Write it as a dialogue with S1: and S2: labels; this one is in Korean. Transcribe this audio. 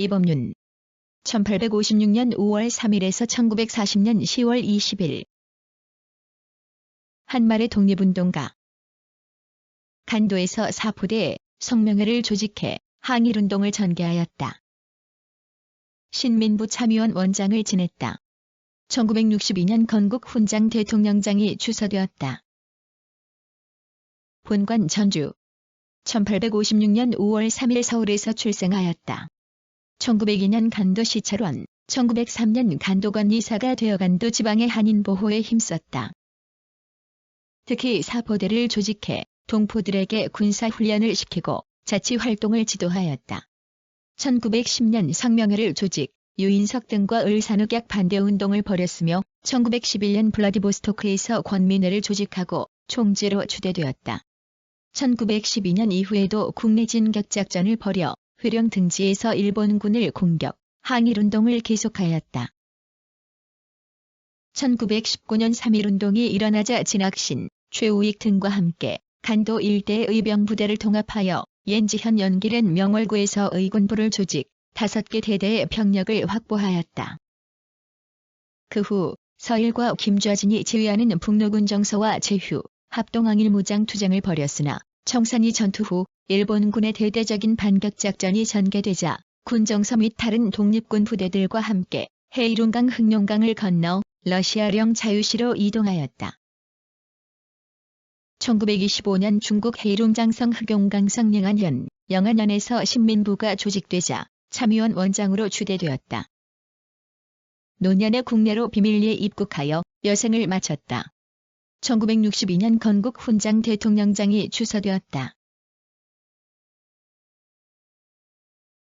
S1: 이범윤 1856년 5월 3일에서 1940년 10월 20일 한말의 독립운동가 간도에서 사포대 성명회를 조직해 항일운동을 전개하였다. 신민부 참의원 원장을 지냈다. 1962년 건국 훈장 대통령장이 주서되었다. 본관 전주 1856년 5월 3일 서울에서 출생하였다. 1902년 간도 시찰원, 1903년 간도관 이사가 되어 간도 지방의 한인 보호에 힘썼다. 특히 사포대를 조직해 동포들에게 군사 훈련을 시키고 자치 활동을 지도하였다. 1910년 성명회를 조직, 유인석 등과 을산흑약 반대운동을 벌였으며 1911년 블라디보스토크에서 권민회를 조직하고 총재로 추대되었다. 1912년 이후에도 국내 진격작전을 벌여 회령 등지에서 일본군을 공격, 항일운동을 계속하였다. 1919년 3.1운동이 일어나자 진학신, 최우익 등과 함께 간도 일대의 의병부대를 통합하여 옌지현 연길은 명월구에서 의군부를 조직, 다섯 개 대대의 병력을 확보하였다. 그 후 서일과 김좌진이 지휘하는 북로군 정서와 제휴, 합동항일 무장 투쟁을 벌였으나 청산리 전투 후 일본군의 대대적인 반격작전이 전개되자 군정서 및 다른 독립군 부대들과 함께 해이룬강 흑룡강을 건너 러시아령 자유시로 이동하였다. 1925년 중국 해이룬장성 흑용강성 영안현, 영안현에서 신민부가 조직되자 참의원 원장으로 추대되었다. 노년에 국내로 비밀리에 입국하여 여생을 마쳤다. 1962년 건국 훈장 대통령장이 주서되었다.